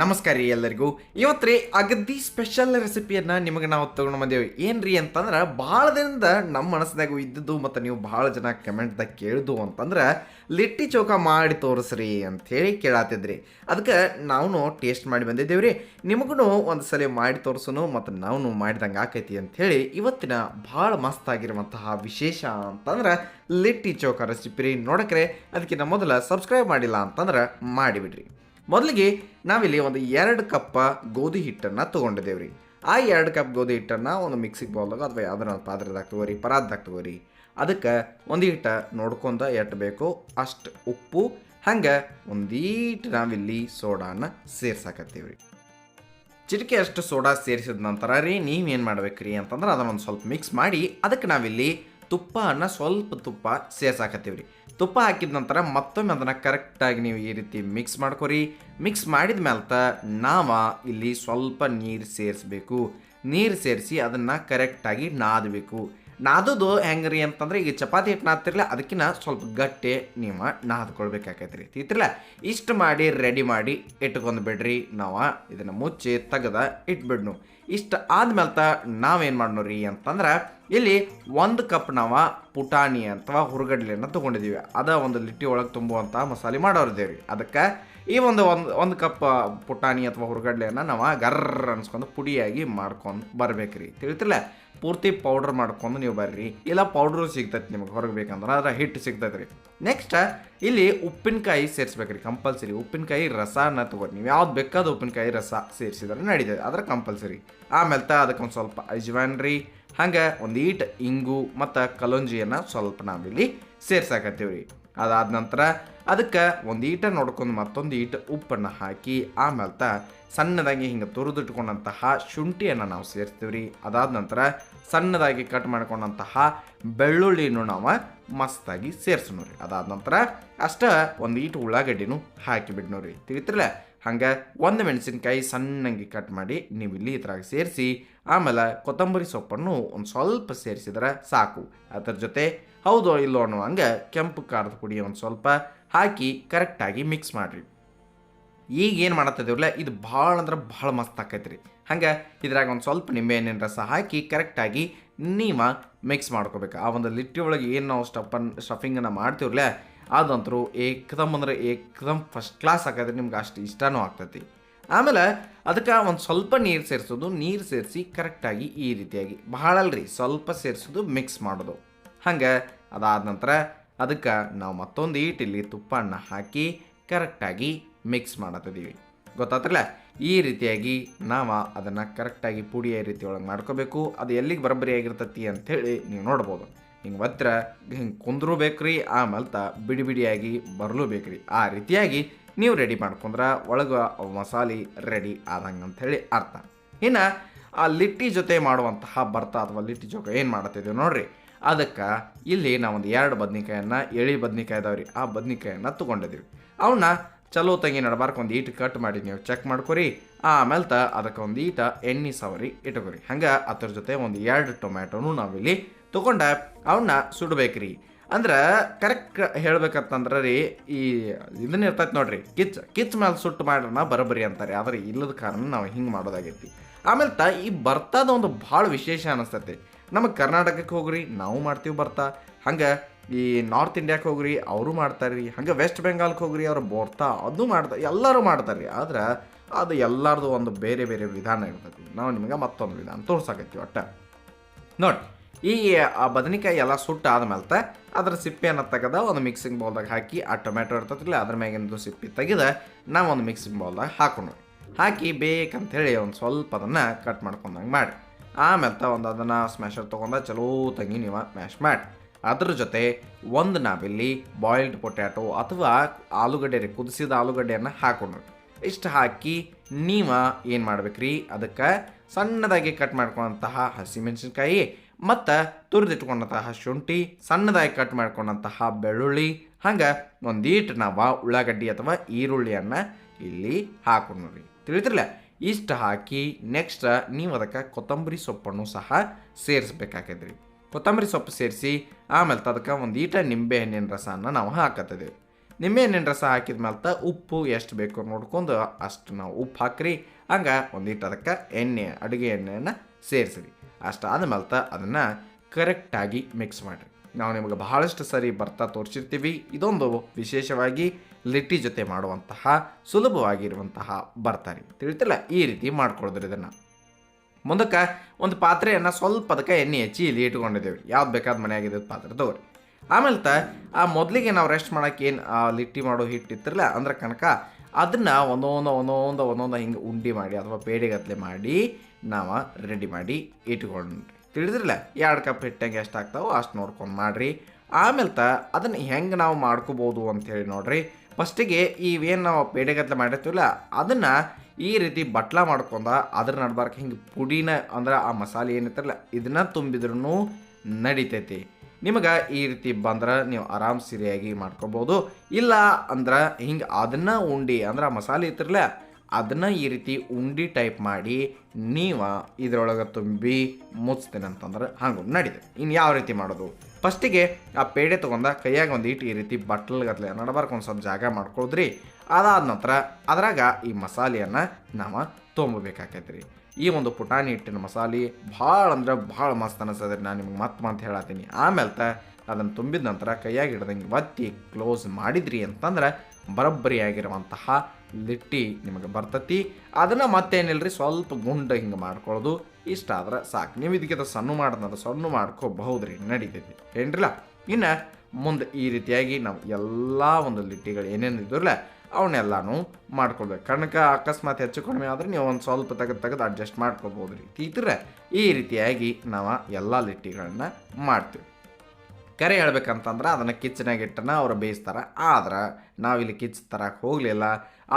ನಮಸ್ಕಾರ ರೀ ಎಲ್ಲರಿಗೂ. ಇವತ್ತು ರೀ ಅಗದಿ ಸ್ಪೆಷಲ್ ರೆಸಿಪಿಯನ್ನು ನಿಮಗೆ ನಾವು ತೊಗೊಂಡು ಬಂದೇವಿ. ಏನ್ರಿ ಅಂತಂದ್ರೆ ಬಹಳ ದಿನದ ನಮ್ಮ ಮನಸ್ಸಿನಾಗೂ ಇದ್ದದ್ದು ಮತ್ತು ನೀವು ಭಾಳ ಜನ ಕಮೆಂಟ್ದಾಗ ಕೇಳಿದ್ದು ಅಂತಂದ್ರೆ ಲಿಟ್ಟಿ ಚೌಕ ಮಾಡಿ ತೋರಿಸ್ರಿ ಅಂತೇಳಿ ಕೇಳಾತಿದ್ರಿ. ಅದಕ್ಕೆ ನಾವು ಟೇಸ್ಟ್ ಮಾಡಿ ಬಂದಿದ್ದೇವೆ ರೀ ನಿಮಗೂ ಒಂದು ಸಲ ಮಾಡಿ ತೋರಿಸೋನು ಮತ್ತು ನಾವು ಮಾಡಿದಂಗೆ ಆಕೈತಿ ಅಂತ ಹೇಳಿ ಇವತ್ತಿನ ಭಾಳ ಮಸ್ತ್ ಆಗಿರುವಂತಹ ವಿಶೇಷ ಅಂತಂದ್ರೆ ಲಿಟ್ಟಿ ಚೌಕ ರೆಸಿಪಿ ರೀ. ನೋಡಕ್ರೆ ಅದಕ್ಕಿಂತ ಮೊದಲು ಸಬ್ಸ್ಕ್ರೈಬ್ ಮಾಡಿಲ್ಲ ಅಂತಂದ್ರೆ ಮಾಡಿಬಿಡ್ರಿ. ಮೊದಲಿಗೆ ನಾವಿಲ್ಲಿ ಒಂದು ಎರಡು ಕಪ್ಪ ಗೋಧಿ ಹಿಟ್ಟನ್ನು ತೊಗೊಂಡಿದ್ದೇವೆ ರೀ ಆ ಎರಡು ಕಪ್ ಗೋಧಿ ಹಿಟ್ಟನ್ನು ಒಂದು ಮಿಕ್ಸಿಗೆ ಬೌಲ್ದಾಗ ಅಥವಾ ಯಾವ್ದಾರ ಒಂದು ಪಾತ್ರದಾಗ ತಗೋರಿ ಪರಾದ್ದಾಗ ತಗೋರಿ. ಅದಕ್ಕೆ ಒಂದು ಹಿಟ್ಟ ನೋಡ್ಕೊಂತ ಎಟ್ಟು ಬೇಕೋ ಅಷ್ಟು ಉಪ್ಪು, ಹಂಗೆ ಒಂದೀಟ್ ನಾವಿಲ್ಲಿ ಸೋಡಾನ ಸೇರ್ಸಾಕತ್ತೀವಿ ರೀ ಚಿಟಿಕೆ ಅಷ್ಟು ಸೋಡಾ ಸೇರಿಸಿದ ನಂತರ ರೀ ನೀವೇನು ಮಾಡ್ಬೇಕ್ರಿ ಅಂತಂದ್ರೆ ಅದನ್ನೊಂದು ಸ್ವಲ್ಪ ಮಿಕ್ಸ್ ಮಾಡಿ ಅದಕ್ಕೆ ನಾವಿಲ್ಲಿ ತುಪ್ಪನ ಸ್ವಲ್ಪ ತುಪ್ಪ ಸೇರ್ಸಾಕತ್ತೀವಿ ರೀ ತುಪ್ಪ ಹಾಕಿದ ನಂತರ ಮತ್ತೊಮ್ಮೆ ಅದನ್ನು ಕರೆಕ್ಟಾಗಿ ನೀವು ಈ ರೀತಿ ಮಿಕ್ಸ್ ಮಾಡ್ಕೊರಿ. ಮಿಕ್ಸ್ ಮಾಡಿದ ಮೇಲೆ ನಾವ ಇಲ್ಲಿ ಸ್ವಲ್ಪ ನೀರು ಸೇರಿಸ್ಬೇಕು. ನೀರು ಸೇರಿಸಿ ಅದನ್ನು ಕರೆಕ್ಟಾಗಿ ನಾದಬೇಕು. ನಾದೋದು ರೀ ಅಂತಂದ್ರೆ ಈಗ ಚಪಾತಿ ಹಿಟ್ಟು ನಾದ್ತಿರ್ಲ ಅದಕ್ಕಿಂತ ಸ್ವಲ್ಪ ಗಟ್ಟಿ ನೀವು ನಾದ್ಕೊಳ್ಬೇಕಾಕೈತೆ ರೀ ತಿತ್ರಲ್ಲ ಇಷ್ಟು ಮಾಡಿ ರೆಡಿ ಮಾಡಿ ಇಟ್ಕೊಂಡು ಬಿಡ್ರಿ. ನಾವು ಇದನ್ನು ಮುಚ್ಚಿ ತೆಗೆದ ಇಟ್ಬಿಡ್ನು. ಇಷ್ಟು ಆದ್ಮೇಲೆ ನಾವೇನು ಮಾಡ್ನೋ ರೀ ಅಂತಂದ್ರೆ ಇಲ್ಲಿ ಒಂದು ಕಪ್ ನಾವು ಪುಟಾಣಿ ಅಥವಾ ಹುರುಗಡ್ಲೆಯನ್ನು ತೊಗೊಂಡಿದ್ದೀವಿ ಅದ ಒಂದು ಲಿಟ್ಟಿ ಒಳಗೆ ತುಂಬುವಂಥ ಮಸಾಲೆ ಮಾಡೋರಿದ್ದೇವೆ ರೀ ಅದಕ್ಕೆ ಈ ಒಂದು ಒಂದು ಒಂದು ಕಪ್ ಪುಟಾಣಿ ಅಥವಾ ಹುರುಗಡ್ಲೆಯನ್ನು ನಾವು ಗರ್ರ ಅನ್ಸ್ಕೊಂಡು ಪುಡಿಯಾಗಿ ಮಾಡ್ಕೊಂಡು ಬರ್ಬೇಕು ರೀ ತಿಳಿತಿಲ್ಲ ಪೂರ್ತಿ ಪೌಡ್ರ್ ಮಾಡ್ಕೊಂಡು ನೀವು ಬರ್ರಿ. ಇಲ್ಲ ಪೌಡ್ರು ಸಿಗ್ತೈತೆ ನಿಮಗೆ ಹೊರಗೆ ಬೇಕಂದ್ರೆ ಅದರ ಹಿಟ್ಟು ಸಿಗ್ತೈತೆ ರೀ ನೆಕ್ಸ್ಟ್ ಇಲ್ಲಿ ಉಪ್ಪಿನಕಾಯಿ ಸೇರಿಸ್ಬೇಕ್ರಿ, ಕಂಪಲ್ಸರಿ. ಉಪ್ಪಿನಕಾಯಿ ರಸನ ತಗೋರಿ ನೀವು ಯಾವ್ದು ಬೇಕಾದ ಉಪ್ಪಿನಕಾಯಿ ರಸ ಸೇರಿಸಿದ್ರೆ ನಡೀತದೆ ಅದ್ರ ಕಂಪಲ್ಸರಿ. ಆಮೇಲೆ ತ ಅದಕ್ಕೆ ಒಂದು ಸ್ವಲ್ಪ ಅಜ್ವಾನ್ ರೀ ಹಂಗೆ ಒಂದು ಈಟ್, ಇಂಗು ಮತ್ತು ಕಲೊಂಜಿಯನ್ನು ಸ್ವಲ್ಪ ನಾವಿಲ್ಲಿ ಸೇರ್ಸಾಕತ್ತೀವಿ ರೀ ಅದಾದ ನಂತರ ಅದಕ್ಕೆ ಒಂದು ಈಟ ನೋಡ್ಕೊಂಡು ಮತ್ತೊಂದು ಈಟ ಉಪ್ಪನ್ನು ಹಾಕಿ ಆಮೇಲೆ ತ ಸಣ್ಣದಾಗಿ ಹಿಂಗೆ ತುರಿದಿಟ್ಕೊಂಡಂತಹ ಶುಂಠಿಯನ್ನು ನಾವು ಸೇರಿಸ್ತೀವಿ ರೀ ಅದಾದ ನಂತರ ಸಣ್ಣದಾಗಿ ಕಟ್ ಮಾಡ್ಕೊಂಡಂತಹ ಬೆಳ್ಳುಳ್ಳಿನೂ ನಾವು ಮಸ್ತಾಗಿ ಸೇರ್ಸೋಣ ರೀ ಅದಾದ ನಂತರ ಅಷ್ಟ ಒಂದು ಈಟು ಉಳ್ಳಾಗಡ್ಡಿನೂ ಹಾಕಿಬಿಡ್ನೋ ರೀ ತಿಳಿತಿರಲ್ಲ ಹಂಗೆ ಒಂದು ಮೆಣಸಿನ್ಕಾಯಿ ಸಣ್ಣಂಗೆ ಕಟ್ ಮಾಡಿ ನೀವು ಇಲ್ಲಿ ಇದ್ರಾಗ ಸೇರಿಸಿ, ಆಮೇಲೆ ಕೊತ್ತಂಬರಿ ಸೊಪ್ಪನ್ನು ಒಂದು ಸ್ವಲ್ಪ ಸೇರಿಸಿದ್ರೆ ಸಾಕು. ಅದ್ರ ಜೊತೆ ಹೌದೋ ಇಲ್ಲೋ ಅನ್ನೋ ಹಂಗೆ ಕೆಂಪು ಖಾರದ ಪುಡಿ ಒಂದು ಸ್ವಲ್ಪ ಹಾಕಿ ಕರೆಕ್ಟಾಗಿ ಮಿಕ್ಸ್ ಮಾಡಿರಿ. ಈಗ ಏನು ಮಾಡತ್ತಿದ್ದೀವಲ್ಲ ಇದು ಭಾಳ ಅಂದ್ರೆ ಭಾಳ ಮಸ್ತ್ ಆಕೈತೆ ರೀ ಹಂಗೆ ಇದ್ರಾಗ ಒಂದು ಸ್ವಲ್ಪ ನಿಂಬೆಹಣ್ಣಿನ ರಸ ಹಾಕಿ ಕರೆಕ್ಟಾಗಿ ನೀವು ಮಿಕ್ಸ್ ಮಾಡ್ಕೋಬೇಕು. ಆ ಒಂದು ಲಿಟ್ಟಿ ಒಳಗೆ ಏನು ನಾವು ಸ್ಟಫನ್ ಸ್ಟಫಿಂಗನ್ನು ಮಾಡ್ತೀವ್ರಲ್ಲ ಅದಂತರೂ ಏಕದಮ್ ಅಂದರೆ ಏಕದಮ್ ಫಸ್ಟ್ ಕ್ಲಾಸ್ ಹಾಕಿದ್ರೆ ನಿಮ್ಗೆ ಅಷ್ಟು ಇಷ್ಟನೂ ಆಗ್ತೈತಿ. ಆಮೇಲೆ ಅದಕ್ಕೆ ಒಂದು ಸ್ವಲ್ಪ ನೀರು ಸೇರಿಸೋದು, ನೀರು ಸೇರಿಸಿ ಕರೆಕ್ಟಾಗಿ ಈ ರೀತಿಯಾಗಿ. ಬಹಳ ಅಲ್ರಿ ಸ್ವಲ್ಪ ಸೇರಿಸೋದು ಮಿಕ್ಸ್ ಮಾಡೋದು. ಹಂಗೆ ಅದಾದ ನಂತರ ಅದಕ್ಕೆ ನಾವು ಮತ್ತೊಂದು ಈಟಿಲ್ಲಿ ತುಪ್ಪವನ್ನು ಹಾಕಿ ಕರೆಕ್ಟಾಗಿ ಮಿಕ್ಸ್ ಮಾಡತ್ತಿದ್ದೀವಿ ಗೊತ್ತಾತ್ರಲ್ಲ? ಈ ರೀತಿಯಾಗಿ ನಾವು ಅದನ್ನು ಕರೆಕ್ಟಾಗಿ ಪುಡಿಯ ರೀತಿ ಒಳಗೆ ಮಾಡ್ಕೋಬೇಕು. ಅದು ಎಲ್ಲಿಗೆ ಬರಬರಿ ಆಗಿರ್ತತಿ ಅಂಥೇಳಿ ನೀವು ನೋಡ್ಬೋದು. ಹಿಂಗೆ ಒತ್ತರ, ಹಿಂಗೆ ಕುಂದ್ರೂ ಬೇಕ್ರಿ ಆಮೇಲೆ ತ ಬಿಡಿ ಬಿಡಿಯಾಗಿ ಬರಲೂ ಬೇಕ್ರಿ. ಆ ರೀತಿಯಾಗಿ ನೀವು ರೆಡಿ ಮಾಡ್ಕೊಂಡ್ರೆ ಒಳಗೆ ಮಸಾಲೆ ರೆಡಿ ಆದಂಗೆ ಅಂಥೇಳಿ ಅರ್ಥ. ಇನ್ನು ಆ ಲಿಟ್ಟಿ ಜೊತೆ ಮಾಡುವಂತಹ ಭರ್ತ ಅಥವಾ ಲಿಟ್ಟಿ ಜೊತೆ ಏನು ಮಾಡತ್ತಿದ್ದೀವಿ ನೋಡಿರಿ? ಅದಕ್ಕೆ ಇಲ್ಲಿ ನಾವೊಂದು ಎರಡು ಬದ್ನಿಕಾಯನ್ನು, ಎಳಿ ಬದ್ನಿಕಾಯಿ ಇದಾವ್ರಿ ಆ ಬದ್ನಿಕಾಯನ್ನು ತೊಗೊಂಡಿದ್ದೀವಿ ಅವನ್ನ ಚಲೋ ತಂಗಿ ನಡಬಾರ್ಕ ಒಂದು ಈಟ್ ಕಟ್ ಮಾಡಿ ನೀವು ಚೆಕ್ ಮಾಡ್ಕೊರಿ ಆಮೇಲೆ ತ ಅದಕ್ಕೆ ಒಂದು ಈಟ ಎಣ್ಣೆ ಸವರಿ ಇಟ್ಕೊರಿ. ಹಂಗೆ ಅದ್ರ ಜೊತೆ ಒಂದು ಎರಡು ಟೊಮ್ಯಾಟೊನು ನಾವಿಲ್ಲಿ ತೊಗೊಂಡ ಅವನ್ನ ಸುಡ್ಬೇಕ್ರಿ. ಅಂದ್ರೆ ಕರೆಕ್ಟ್ ಹೇಳ್ಬೇಕಂತಂದ್ರೆ ರೀ, ಈ ಇದನ್ನ ಇರ್ತೈತೆ ನೋಡ್ರಿ ಕಿಚ್ ಕಿಚ್ ಮೇಲೆ ಸುಟ್ಟು ಮಾಡ್ರನ್ನ ಬರಬರಿ ಅಂತಾರೆ. ಆದರೆ ಇಲ್ಲದ ಕಾರಣ ನಾವು ಹಿಂಗೆ ಮಾಡೋದಾಗೈತಿ. ಆಮೇಲೆ ತ, ಈ ಭರ್ತದ ಒಂದು ಭಾಳ ವಿಶೇಷ ಅನಿಸ್ತೈತಿ. ನಮ್ಮ ಕರ್ನಾಟಕಕ್ಕೆ ಹೋಗ್ರಿ, ನಾವು ಮಾಡ್ತೀವಿ ಬರ್ತಾ ಹಂಗೆ ಈ ನಾರ್ತ್ ಇಂಡಿಯಾಕ್ಕೆ ಹೋಗ್ರಿ, ಅವರು ಮಾಡ್ತಾರೆ. ರೀ ಹಂಗೆ ವೆಸ್ಟ್ ಬೆಂಗಾಲ್ಗೆ ಹೋಗ್ರಿ, ಅವ್ರು ಬೋರ್ತಾ ಅದು ಮಾಡ್ತಾರೆ ಎಲ್ಲರೂ ಮಾಡ್ತಾರೆ. ರೀ ಆದ್ರೆ ಅದು ಎಲ್ಲರದು ಒಂದು ಬೇರೆ ಬೇರೆ ವಿಧಾನ ಇರ್ತೈತಿ. ನಾವು ನಿಮಗೆ ಮತ್ತೊಂದು ವಿಧಾನ ತೋರ್ಸಾಕತ್ತೀವಿ ಒಟ್ಟ ನೋಡಿ ಈ, ಆ ಬದನೆಕಾಯಿ ಎಲ್ಲ ಸುಟ್ಟು ಆದ್ಮೇಲೆ ಅದರ ಸಿಪ್ಪೆಯನ್ನು ತೆಗೆದ ಒಂದು ಮಿಕ್ಸಿಂಗ್ ಬೌಲ್ದಾಗ ಹಾಕಿ, ಆ ಟೊಮೆಟೊ ಇರ್ತತಿಲ್ಲ ಅದ್ರ ಮ್ಯಾಗಿಂದು ಸಿಪ್ಪೆ ತೆಗೆದ ನಾವು ಒಂದು ಮಿಕ್ಸಿಂಗ್ ಬೌಲ್ದಾಗ ಹಾಕೊಂಡು ಹಾಕಿ ಬೇಕಂತೇಳಿ ಒಂದು ಸ್ವಲ್ಪ ಅದನ್ನು ಕಟ್ ಮಾಡ್ಕೊಂಡಂಗೆ ಮಾಡಿ. ಆಮೇಲೆ ತ ಒಂದು ಅದನ್ನು ಸ್ಮ್ಯಾಶರ್ ತೊಗೊಂಡ ಚಲೋ ತಂಗಿ ನೀವು ಮ್ಯಾಶ್ ಮಾಡಿ. ಅದ್ರ ಜೊತೆ ಒಂದು ನಾವಿಲ್ಲಿ ಬಾಯ್ಲ್ಡ್ ಪೊಟ್ಯಾಟೊ ಅಥವಾ ಆಲೂಗಡ್ಡೆ ರೀ ಕುದಿಸಿದ ಆಲೂಗಡ್ಡೆಯನ್ನು ಹಾಕೊಂಡು ಇಷ್ಟು ಹಾಕಿ ನೀವು ಏನು ಮಾಡ್ಬೇಕ್ರಿ? ಅದಕ್ಕೆ ಸಣ್ಣದಾಗಿ ಕಟ್ ಮಾಡ್ಕೊಂಡಂತಹ ಹಸಿಮೆಣಸಿನ್ಕಾಯಿ ಮತ್ತು ತುರಿದಿಟ್ಕೊಂಡಂತಹ ಶುಂಠಿ, ಸಣ್ಣದಾಗಿ ಕಟ್ ಮಾಡ್ಕೊಂಡಂತಹ ಬೆಳ್ಳುಳ್ಳಿ, ಹಂಗೆ ಒಂದೀಟು ನಾವು ಉಳ್ಳಾಗಡ್ಡಿ ಅಥವಾ ಈರುಳ್ಳಿಯನ್ನು ಇಲ್ಲಿ ಹಾಕೊಂಡ್ರಿ ತಿಳಿತಿರಲ್ಲ ಇಷ್ಟು ಹಾಕಿ ನೆಕ್ಸ್ಟ್ ನೀವು ಅದಕ್ಕೆ ಕೊತ್ತಂಬರಿ ಸೊಪ್ಪನ್ನು ಸಹ ಸೇರಿಸಬೇಕಾಗಿದ್ರಿ ಕೊತ್ತಂಬರಿ ಸೊಪ್ಪು ಸೇರಿಸಿ, ಆಮೇಲೆ ತದಕ್ಕೆ ಒಂದು ಈಟ ನಿಂಬೆ ಹಣ್ಣಿನ ರಸನ ನಾವು ಹಾಕತ್ತಿದ್ದೀವಿ ನಿಂಬೆಹಣ್ಣಿನ ರಸ ಹಾಕಿದ ಮೇಲೆ ಉಪ್ಪು ಎಷ್ಟು ಬೇಕು ನೋಡ್ಕೊಂಡು ಅಷ್ಟು ನಾವು ಉಪ್ಪು ಹಾಕ್ರಿ. ಹಂಗೆ ಒಂದೀಟು ಅದಕ್ಕೆ ಎಣ್ಣೆ, ಅಡುಗೆ ಎಣ್ಣೆಯನ್ನು ಸೇರಿಸ್ರಿ. ಅಷ್ಟು ಮೇಲೆ ಅದನ್ನು ಕರೆಕ್ಟಾಗಿ ಮಿಕ್ಸ್ ಮಾಡಿರಿ. ನಾವು ನಿಮಗೆ ಬಹಳಷ್ಟು ಸರಿ ಬರ್ತಾ ತೋರಿಸಿರ್ತೀವಿ. ಇದೊಂದು ವಿಶೇಷವಾಗಿ ಲಿಟ್ಟಿ ಜೊತೆ ಮಾಡುವಂತಹ, ಸುಲಭವಾಗಿರುವಂತಹ ಬರ್ತಾರೆ ತಿಳಿತಿಲ್ಲ? ಈ ರೀತಿ ಮಾಡ್ಕೊಳಿದ್ರಿ ಇದನ್ನು. ಮುಂದಕ್ಕೆ ಒಂದು ಪಾತ್ರೆಯನ್ನು ಸ್ವಲ್ಪ ಅದಕ್ಕೆ ಎಣ್ಣೆ ಹಚ್ಚಿ ಇಲ್ಲಿ ಇಟ್ಕೊಂಡಿದ್ದೇವೆ ಯಾವ್ದು ಬೇಕಾದ ಮನೆಯಾಗಿದೆ ಪಾತ್ರೆ ತಗೋರಿ. ಆಮೇಲೆ ತ ಆ ಮೊದಲಿಗೆ ನಾವು ರೆಸ್ಟ್ ಮಾಡೋಕ್ಕೆ ಏನು ಲಿಟ್ಟಿ ಮಾಡೋ ಹಿಟ್ಟಿತ್ತಿರಲ್ಲ, ಅಂದ್ರೆ ಕನಕ ಅದನ್ನು ಒಂದೊಂದು ಒಂದೊಂದು ಒಂದೊಂದು ಹಿಂಗೆ ಉಂಡಿ ಮಾಡಿ ಅಥವಾ ಪೇಡೆಗತ್ಲೆ ಮಾಡಿ ನಾವು ರೆಡಿ ಮಾಡಿ ಇಟ್ಕೊಂಡ್ರಿ. ತಿಳಿದ್ರಲ್ಲ, ಎರಡು ಕಪ್ ಹಿಟ್ಟಂಗೆ ಎಷ್ಟು ಆಗ್ತಾವೋ ಅಷ್ಟು ನೋಡ್ಕೊಂಡು ಮಾಡಿರಿ. ಆಮೇಲೆ ತ ಅದನ್ನು ಹೆಂಗೆ ನಾವು ಮಾಡ್ಕೋಬೋದು ಅಂಥೇಳಿ ನೋಡ್ರಿ. ಫಸ್ಟಿಗೆ ಇವೇನು ನಾವು ಪೇಡೆಗತ್ಲೆ ಮಾಡಿರ್ತೀವಲ್ಲ, ಅದನ್ನು ಈ ರೀತಿ ಬಟ್ಲ ಮಾಡ್ಕೊಂಡ ಅದ್ರ ನಡ್ಬಾರ್ಕ ಹಿಂಗೆ ಪುಡಿನ, ಅಂದ್ರೆ ಆ ಮಸಾಲೆ ಏನಿತ್ತಲ್ಲ, ಇದನ್ನ ತುಂಬಿದ್ರೂ ನಡಿತೈತಿ. ನಿಮಗೆ ಈ ರೀತಿ ಬಂದ್ರೆ ನೀವು ಆರಾಮ್ ಸಿರಿಯಾಗಿ ಮಾಡ್ಕೋಬೋದು. ಇಲ್ಲ ಅಂದ್ರೆ ಹಿಂಗೆ ಅದನ್ನ ಉಂಡಿ, ಅಂದ್ರೆ ಮಸಾಲೆ ಇತ್ತಿರಲ್ಲ ಅದನ್ನ ಈ ರೀತಿ ಉಂಡಿ ಟೈಪ್ ಮಾಡಿ ನೀವು ಇದ್ರೊಳಗೆ ತುಂಬಿ ಮುಚ್ತೇನೆ ಅಂತಂದ್ರೆ ಹಂಗೆ ನಡೀತದೆ. ಇನ್ನು ಯಾವ ರೀತಿ ಮಾಡೋದು? ಫಸ್ಟಿಗೆ ಆ ಪೇಡೆ ತೊಗೊಂಡ ಕೈಯಾಗ ಒಂದು ಇಟ್ಟು ಈ ರೀತಿ ಬಟ್ಲಗತ್ಲೆ ನಡಬಾರ್ಕ ಒಂದು ಸ್ವಲ್ಪ ಜಾಗ ಮಾಡ್ಕೊಳ್ದ್ರಿ. ಅದಾದ ನಂತರ ಅದ್ರಾಗ ಈ ಮಸಾಲೆಯನ್ನು ನಾವು ತೊಗೊಬೇಕಾಕೈತ್ರಿ ಈ ಒಂದು ಪುಟಾಣಿ ಹಿಟ್ಟಿನ ಮಸಾಲೆ ಭಾಳ ಅಂದ್ರೆ ಭಾಳ ಮಸ್ತ್ ಅನಿಸ್ತದೆ ನಾನು ನಿಮ್ಗೆ ಮತ್ತೆ ಮತ್ತೆ ಹೇಳತ್ತೀನಿ ಆಮೇಲೆ ತ ಅದನ್ನು ತುಂಬಿದ ನಂತರ ಕೈಯಾಗಿ ಹಿಡ್ದಂಗೆ ಒತ್ತಿ ಕ್ಲೋಸ್ ಮಾಡಿದ್ರಿ ಅಂತಂದ್ರೆ ಬರಬ್ಬರಿಯಾಗಿರುವಂತಹ ಲಿಟ್ಟಿ ನಿಮಗೆ ಬರ್ತತಿ. ಅದನ್ನು ಮತ್ತೇನಿಲ್ರಿ? ಸ್ವಲ್ಪ ಗುಂಡ ಹಿಂಗೆ ಮಾಡ್ಕೊಳ್ಳೋದು ಇಷ್ಟ ಆದ್ರೆ ಸಾಕು. ನೀವು ಇದಕ್ಕಿಂತ ಸಣ್ಣ ಮಾಡಿದ್ರೆ ಸಣ್ಣ ಮಾಡ್ಕೋಬಹುದ್ರಿ. ನಡೀತೈತಿ. ಏನ್ರಿಲ್ಲ? ಇನ್ನು ಮುಂದೆ ಈ ರೀತಿಯಾಗಿ ನಾವು ಎಲ್ಲ ಒಂದು ಲಿಟ್ಟಿಗಳು ಏನೇನು ಇದ್ರಲ್ಲ ಅವನ್ನೆಲ್ಲಾನು ಮಾಡ್ಕೊಳ್ಬೇಕು. ಕಣಕ ಅಕಸ್ಮಾತ್ ಹೆಚ್ಚು ಕಡಿಮೆ ಆದರೆ ನೀವು ಒಂದು ಸ್ವಲ್ಪ ತೆಗೆದು ತೆಗೆದು ಅಡ್ಜಸ್ಟ್ ಮಾಡ್ಕೋಬೋದು ರೀ ಇದ್ರೆ ಈ ರೀತಿಯಾಗಿ ನಾವು ಎಲ್ಲ ಲಿಟ್ಟಿಗಳನ್ನ ಮಾಡ್ತೀವಿ. ಕರೆ ಹೇಳ್ಬೇಕಂತಂದ್ರೆ ಅದನ್ನು ಕಿಚ್ಚನಾಗ ಇಟ್ಟನ ಅವ್ರು ಬೇಯಿಸ್ತಾರೆ. ಆದ್ರೆ ನಾವಿಲ್ಲಿ ಕಿಚ್ ತರಕ್ಕೆ ಹೋಗಲಿಲ್ಲ.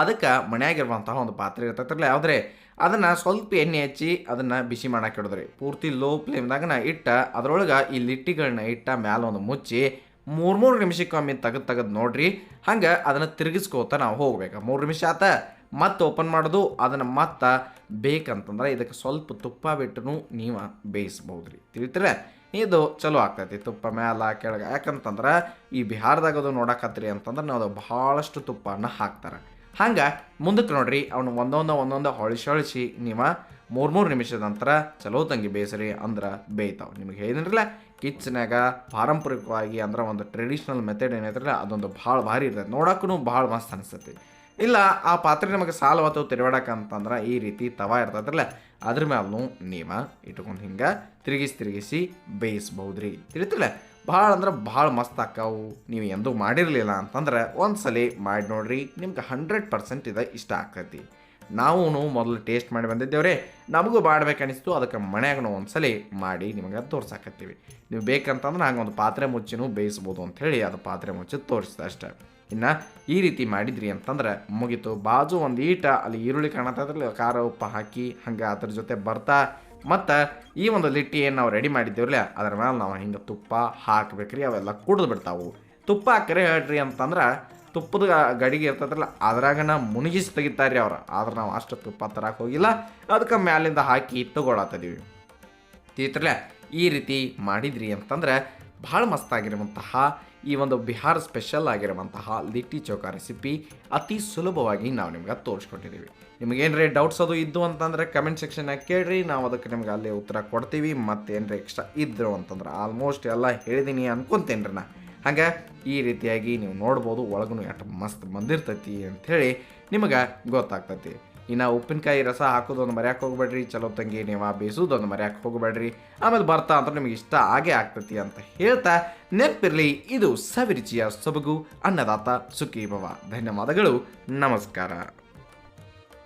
ಅದಕ್ಕೆ ಮನೆಯಾಗಿರುವಂತಹ ಒಂದು ಪಾತ್ರೆ ಇರ್ತೈತಿರಲ್ಲ ಯಾವುದ್ರೆ? ಅದನ್ನು ಸ್ವಲ್ಪ ಎಣ್ಣೆ ಹಚ್ಚಿ ಅದನ್ನು ಬಿಸಿ ಮಾಡಕ್ಕೆ ಇಡಿದ್ರಿ. ಪೂರ್ತಿ ಲೋ ಫ್ಲೇಮ್ದಾಗ ನಾ ಇಟ್ಟ ಅದರೊಳಗೆ ಈ ಲಿಟ್ಟಿಗಳನ್ನ ಇಟ್ಟ ಮ್ಯಾಲೊಂದು ಮುಚ್ಚಿ ಮೂರು ಮೂರು ನಿಮಿಷಕ್ಕೊಮ್ಮೆ ತೆಗೆದು ತೆಗೆದು ನೋಡ್ರಿ. ಹಂಗೆ ಅದನ್ನು ತಿರುಗಿಸ್ಕೋತ ನಾವು ಹೋಗ್ಬೇಕು. ಮೂರು ನಿಮಿಷ ಆತ, ಮತ್ತೆ ಓಪನ್ ಮಾಡೋದು, ಅದನ್ನು ಮತ್ತೆ ಬೇಕಂತಂದ್ರೆ ಇದಕ್ಕೆ ಸ್ವಲ್ಪ ತುಪ್ಪ ಬಿಟ್ಟು ನೀವು ಬೇಯಿಸ್ಬೋದು ರೀ ತಿಳಿತೀರ? ಇದು ಚಲೋ ಆಗ್ತೈತಿ ತುಪ್ಪ ಮ್ಯಾಲ, ಕೆಳಗೆ. ಯಾಕಂತಂದ್ರೆ ಈ ಬಿಹಾರದಾಗ ಅದು ನೋಡಕತ್ರಿ ಅಂತಂದ್ರೆ ನಾವು ಅದು ಭಾಳಷ್ಟು ತುಪ್ಪನ ಹಾಕ್ತಾರೆ. ಹಂಗೆ ಮುಂದಕ್ಕೆ ನೋಡ್ರಿ, ಅವನು ಒಂದೊಂದು ಒಂದೊಂದು ಹೊಳಿಸಿ ಹೊಳಿಸಿ ನೀವು ಮೂರು ಮೂರು ನಿಮಿಷದ ನಂತರ ಚಲೋ ತಂಗಿ ಬೇಯಿಸ್ರಿ ಅಂದ್ರೆ ಬೇಯ್ತಾವೆ. ನಿಮಗೆ ಹೇಳಿದ್ರಲ್ಲ ಕಿಚನ್ಯಾಗ ಪಾರಂಪರಿಕವಾಗಿ ಅಂದ್ರೆ ಒಂದು ಟ್ರೆಡಿಷ್ನಲ್ ಮೆಥಡ್ ಏನೈತ್ರಲ್ಲ ಅದೊಂದು ಭಾಳ ಭಾರಿ ಇರ್ತೈತೆ. ನೋಡೋಕ್ಕೂ ಭಾಳ ಮಸ್ತ್ ಅನಿಸ್ತೈತಿ. ಇಲ್ಲ, ಆ ಪಾತ್ರೆ ನಮಗೆ ಸಾಲ ಅಥವಾ ತಿರುವಾಡಕ್ಕೆ ಅಂತಂದ್ರೆ ಈ ರೀತಿ ತವ ಇರ್ತೈತ್ರಲ್ಲ ಅದ್ರ ಮ್ಯಾಲೂ ನೀವ ಇಟ್ಕೊಂಡು ಹಿಂಗೆ ತಿರುಗಿಸಿ ತಿರುಗಿಸಿ ರೀ ತಿಳಿತಿಲ್ಲ, ಭಾಳ ಅಂದ್ರೆ ಭಾಳ ಮಸ್ತ್ ಆಕ್ಕಾವು ನೀವು ಎಂದೂ ಮಾಡಿರಲಿಲ್ಲ ಅಂತಂದ್ರೆ ಒಂದ್ಸಲಿ ಮಾಡಿ ನೋಡ್ರಿ, ನಿಮ್ಗೆ ಹಂಡ್ರೆಡ್ ಪರ್ಸೆಂಟ್ ಇದು ಇಷ್ಟ ಆಗ್ತೈತಿ. ನಾವು ಮೊದಲು ಟೇಸ್ಟ್ ಮಾಡಿ ಬಂದಿದ್ದೇವ್ರಿ. ನಮಗೂ ಮಾಡ್ಬೇಕನ್ನಿಸ್ತು. ಅದಕ್ಕೆ ಮನ್ಯಾಗ ಒಂದ್ಸಲಿ ಮಾಡಿ ನಿಮಗೆ ತೋರ್ಸಾಕತ್ತೀವಿ. ನೀವು ಬೇಕಂತಂದ್ರೆ ಹಂಗೆ ಒಂದು ಪಾತ್ರೆ ಮುಚ್ಚಿನೂ ಬೇಯಿಸ್ಬೋದು ಅಂಥೇಳಿ ಅದು ಪಾತ್ರೆ ಮುಚ್ಚಿ ತೋರಿಸಿದೆ ಅಷ್ಟೇ. ಇನ್ನು ಈ ರೀತಿ ಮಾಡಿದ್ರಿ ಅಂತಂದ್ರೆ ಮುಗಿತು. ಬಾಜು ಒಂದು ಈಟ, ಅಲ್ಲಿ ಈರುಳ್ಳಿ ಕಾಣತ್ತದ್ರಲ್ಲಿ ಖಾರ, ಉಪ್ಪು ಹಾಕಿ ಹಂಗೆ ಅದ್ರ ಜೊತೆ ಬರ್ತಾ ಮತ್ತು ಈ ಒಂದು ಲಿಟ್ಟಿ ಏನು ನಾವು ರೆಡಿ ಮಾಡಿದ್ದೇವ್ರಲ್ಲ, ಅದ್ರ ಮೇಲೆ ನಾವು ಹಿಂಗೆ ತುಪ್ಪ ಹಾಕ್ಬೇಕ್ರಿ, ಅವೆಲ್ಲ ಕುಡಿದು ಬಿಡ್ತಾವು. ತುಪ್ಪ ಹಾಕ್ರೆ ಹೇಳ್ರಿ ಅಂತಂದ್ರೆ ತುಪ್ಪದ ಗಡಿಗೆ ಇರ್ತದಲ್ಲ ನಾ ಮುಣಗಿಸಿ ತೆಗಿತಾರ್ರಿ ಅವ್ರು. ಆದ್ರೆ ನಾವು ಅಷ್ಟು ತುಪ್ಪ ತರಕ್ಕೆ ಹೋಗಿಲ್ಲ. ಅದಕ್ಕೆ ಮ್ಯಾಲಿಂದ ಹಾಕಿ ತಗೊಳತ್ತದೀವಿ ತೀತ್ರಲೆ ಈ ರೀತಿ ಮಾಡಿದ್ರಿ ಅಂತಂದ್ರೆ ಭಾಳ ಮಸ್ತಾಗಿರುವಂತಹ ಈ ಒಂದು ಬಿಹಾರ್ ಸ್ಪೆಷಲ್ ಆಗಿರುವಂತಹ ಲಿಟ್ಟಿ ಚೌಕ ರೆಸಿಪಿ ಅತಿ ಸುಲಭವಾಗಿ ನಾವು ನಿಮ್ಗೆ ತೋರಿಸ್ಕೊಟ್ಟಿದ್ದೀವಿ ನಿಮಗೇನ್ರಿ ಡೌಟ್ಸ್ ಅದು ಇದ್ದು ಅಂತಂದ್ರೆ ಕಮೆಂಟ್ ಸೆಕ್ಷನ್ನಾಗ ಕೇಳ್ರಿ. ನಾವು ಅದಕ್ಕೆ ನಿಮ್ಗೆ ಅಲ್ಲಿ ಉತ್ತರ ಕೊಡ್ತೀವಿ. ಮತ್ತೇನ್ರಿ ಎಕ್ಸ್ಟ್ರಾ ಇದ್ರು ಅಂತಂದ್ರೆ ಆಲ್ಮೋಸ್ಟ್ ಎಲ್ಲ ಹೇಳಿದ್ದೀನಿ ಅನ್ಕೊಂತೇನ್ರಿ ನಾ. ಹಂಗೆ ಈ ರೀತಿಯಾಗಿ ನೀವು ನೋಡ್ಬೋದು ಒಳಗೂ ಎಷ್ಟು ಮಸ್ತ್ ಬಂದಿರ್ತೈತಿ ಅಂಥೇಳಿ ನಿಮಗೆ ಗೊತ್ತಾಗ್ತೈತಿ. ಇನ್ನು ಉಪ್ಪಿನಕಾಯಿ ರಸ ಹಾಕೋದೊಂದು ಮರ್ಯಾಕೆ ಹೋಗ್ಬೇಡ್ರಿ, ಚಲೋ ತಂಗಿ ನೀವು ಬೇಯಿಸೋದೊಂದು ಮರ್ಯಾಕೆ ಹೋಗಬೇಡ್ರಿ. ಆಮೇಲೆ ಬರ್ತಾ ಅಂತ ನಿಮಗೆ ಇಷ್ಟ ಆಗೇ ಆಗ್ತೈತಿ ಅಂತ ಹೇಳ್ತಾ ನೆನಪಿರಲಿ, ಇದು ಸವಿರುಚಿಯ ಸೊಬಗು ಅನ್ನದಾತ ಸುಖಿ ಭವ ಧನ್ಯವಾದಗಳು, ನಮಸ್ಕಾರ.